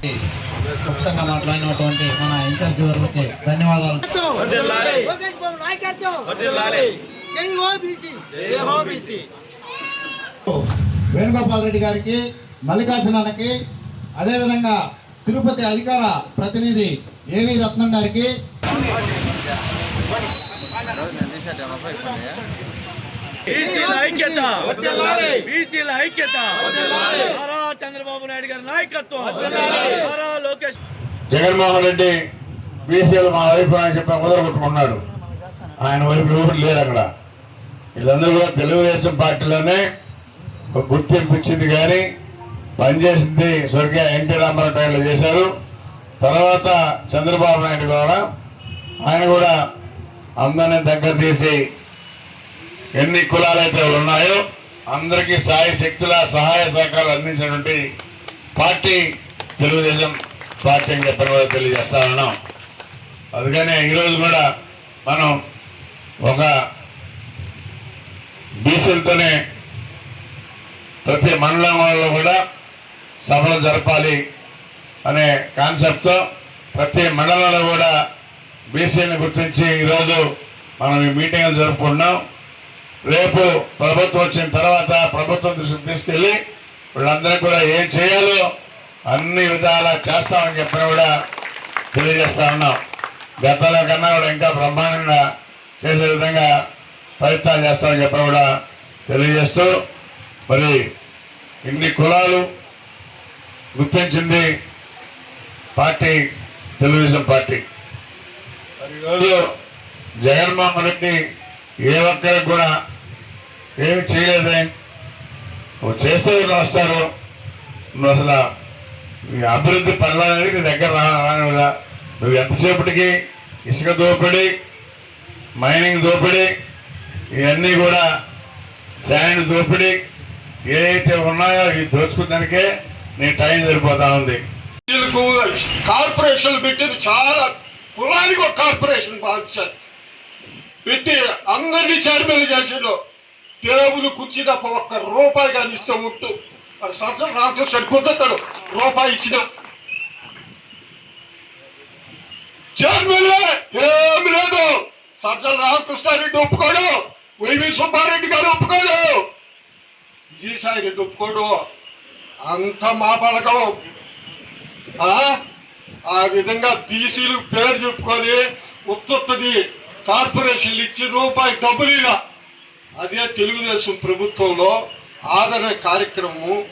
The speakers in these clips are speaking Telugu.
క్లుప్తంగా మాట్లాడినటువంటి మన ఇన్ఛార్జ్ వర్గకి ధన్యవాదాలు. వేణుగోపాల్ రెడ్డి గారికి మల్లికార్జునానికి అదేవిధంగా తిరుపతి అధికార ప్రతినిధి ఏవి రత్నం గారికి. ఐక్యత. బీసీల ఐక్యత. చంద్రబాబు నాయుడు గారి నాయకత్వం. నారా లోకేష్. జగన్మోహన్ రెడ్డి బీసీలు మా వైపు అని చెప్పి కుదరగొట్టుకున్నాడు ఆయన వైపు ఎవరు లేరు అక్కడ. వీళ్ళందరూ కూడా తెలుగుదేశం పార్టీలోనే ఒక గుర్తింపు ఇచ్చింది కానీ పనిచేసింది స్వర్గీయ ఎన్టీ రామారావు టైంలో చేశారు. తర్వాత చంద్రబాబు నాయుడు ద్వారా ఆయన కూడా అందరినీ దగ్గర తీసి ఎన్ని కులాలైతే ఉన్నాయో అందరికీ సాయ శక్తుల సహాయ సహకారాలు అందించినటువంటి పార్టీ తెలుగుదేశం పార్టీ అని చెప్పిన వారు తెలియజేస్తా ఉన్నాం అందుకనే ఈరోజు కూడా మనం ఒక బీసీలతోనే ప్రతి మండలంలో కూడా సభలు జరపాలి అనే కాన్సెప్ట్తో ప్రతి మండలంలో కూడా బీసీని గుర్తించి ఈరోజు మనం ఈ మీటింగ్లు జరుపుకుంటున్నాం. రేపు ప్రభుత్వం వచ్చిన తర్వాత ప్రభుత్వం దృష్టికి తీసుకెళ్ళి వీళ్ళందరికీ కూడా ఏం చేయాలో అన్ని విధాలా చేస్తామని చెప్పిన కూడా తెలియజేస్తా ఉన్నాం. గతంలో కన్నా కూడా ఇంకా బ్రహ్మాండంగా చేసే విధంగా ప్రయత్నాలు చేస్తామని చెప్పిన కూడా తెలియజేస్తూ మరి ఇన్ని కులాలు గుర్తించింది పార్టీ తెలుగుదేశం పార్టీ. మరి ఈరోజు జగన్మోహన్ రెడ్డి ఏ ఒక్కరికి కూడా ఏమి చేయలేదే. నువ్వు చేస్తే వస్తారు నువ్వు అసలు ఈ అభివృద్ధి పనులు నీ దగ్గర రా- నువ్వు ఎంతసేపటికి ఇసుక దోపిడీ మైనింగ్ దోపిడీ ఇవన్నీ కూడా శాండ్ దోపిడీ ఏవైతే ఉన్నాయో ఇవి దోచుకున్నానికే నీ టైం సరిపోతా ఉంది. కార్పొరేషన్ కార్పొరేషన్లు పెట్టేది చాలా కులానికి ఒక కార్పొరేషన్ పెట్టి అందరినీ చైర్మన్ చేసిండు టేబుల్ కుర్చీ తప్ప ఒక్క రూపాయి కానీ ఇస్తే ఉంటూ. మరి సత్యం రామకృష్ణ కుదుతాడు రూపాయి ఇచ్చిన. చైర్మన్ ఏమి లేదు. సజ్జల రామకృష్ణారెడ్డి ఒప్పుకోడు. వైవి సుబ్బారెడ్డి గారు ఒప్పుకోడు. విజయసాయి రెడ్డి ఒప్పుకోడు. అంత మా పలకం. ఆ? ఆ విధంగా బీసీలు పేరు చెప్పుకొని ఉత్తుత్తది. కార్పొరేషన్లు ఇచ్చి రూపాయి డబ్బులు ఇలా అదే తెలుగుదేశం ప్రభుత్వంలో ఆదరణ కార్యక్రమము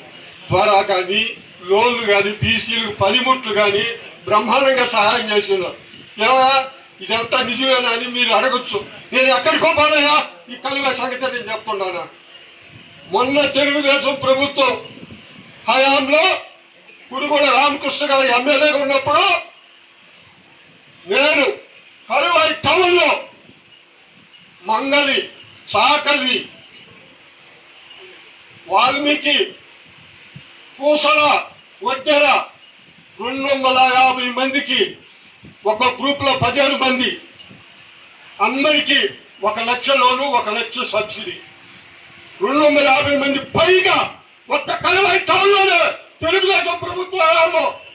ద్వారా కానీ లోన్లు కానీ బీసీలు పనిముట్లు కానీ బ్రహ్మాండంగా సహాయం చేస్తున్నారు. ఏమా? ఇదంతా నిజమేనా అని మీరు అడగొచ్చు. నేను ఎక్కడికో పోనయ్యా. ఈ కలువ సంగతి నేను చెప్తున్నానా? మొన్న తెలుగుదేశం ప్రభుత్వం హయాంలో గురుగూడ రామకృష్ణ గారి ఎమ్మెల్యేగా ఉన్నప్పుడు మంగలి సాకలి వాల్మీకి పూసల వడ్డెర రెండు వందల యాభై మందికి ఒక గ్రూప్లో పదిహేను మంది. అందరికీ ఒక లక్ష లోను ఒక లక్ష సబ్సిడీ. రెండు వందల యాభై మంది పైగా ఒక్క కలవై టౌన్లోనే తెలుగుదేశం ప్రభుత్వ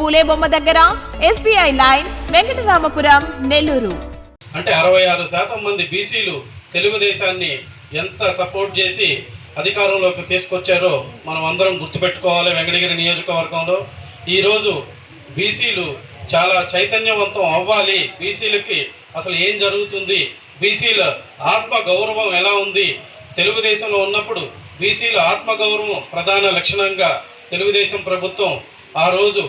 Phule బొమ్మ దగ్గర ఎస్బీఐ లైన్ వెంకటరామపురం నెల్లూరు. అంటే అరవై ఆరు శాతం మంది బీసీలు తెలుగుదేశాన్ని ఎంత సపోర్ట్ చేసి అధికారంలోకి తీసుకొచ్చారో మనం అందరం గుర్తుపెట్టుకోవాలి వెంకటగిరి నియోజకవర్గంలో. ఈరోజు బీసీలు చాలా చైతన్యవంతం అవ్వాలి. బీసీలకి అసలు ఏం జరుగుతుంది? బీసీల ఆత్మ గౌరవం ఎలా ఉంది? తెలుగుదేశంలో ఉన్నప్పుడు బీసీల ఆత్మ గౌరవం ప్రధాన లక్షణంగా తెలుగుదేశం ప్రభుత్వం ఆ రోజు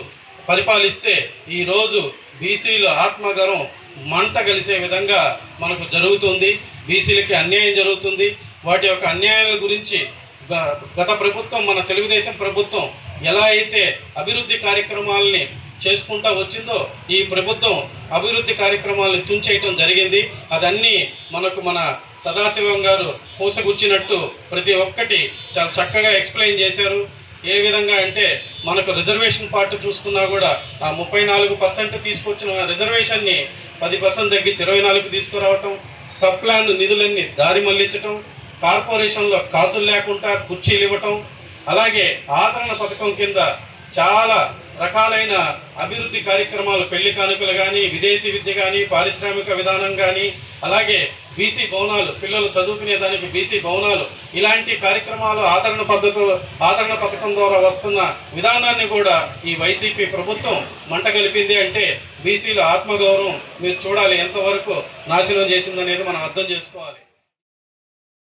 పరిపాలిస్తే ఈరోజు బీసీల ఆత్మగరం మంట కలిసే విధంగా మనకు జరుగుతుంది. బీసీలకి అన్యాయం జరుగుతుంది. వాటి యొక్క అన్యాయాల గురించి గ- గత ప్రభుత్వం మన తెలుగుదేశం ప్రభుత్వం ఎలా అయితే అభివృద్ధి కార్యక్రమాలని చేసుకుంటా వచ్చిందో ఈ ప్రభుత్వం అభివృద్ధి కార్యక్రమాలను తుంచేయటం జరిగింది. అదన్నీ మనకు మన సదాశివం గారు పూసగుచ్చినట్టు ప్రతి ఒక్కటి చాలా చక్కగా ఎక్స్ప్లెయిన్ చేశారు. ఏ విధంగా అంటే మనకు రిజర్వేషన్ పార్ట్ చూసుకున్నా కూడా ఆ ముప్పై నాలుగు పర్సెంట్ తీసుకొచ్చిన రిజర్వేషన్ని పది పర్సెంట్ తగ్గించి ఇరవై నాలుగు తీసుకురావటం సబ్ ప్లాన్ నిధులన్నీ దారి మళ్ళించటం కార్పొరేషన్లో కాసులు లేకుండా కుర్చీలు ఇవ్వటం అలాగే ఆదరణ పథకం కింద చాలా రకాలైన అభివృద్ధి కార్యక్రమాలు పెళ్ళి కానుకలు కానీ విదేశీ విద్య కానీ పారిశ్రామిక విధానం కానీ అలాగే బీసీ భవనాలు పిల్లలు చదువుకునే దానికి బీసీ భవనాలు ఇలాంటి కార్యక్రమాలు ఆదరణ పద్ధతులు ఆదరణ పథకం ద్వారా వస్తున్న విధానాన్ని కూడా ఈ వైసీపీ ప్రభుత్వం మంట కలిపింది అంటే బీసీల ఆత్మగౌరవం మీరు చూడాలి ఎంతవరకు నాశనం చేసిందనేది మనం అర్థం చేసుకోవాలి.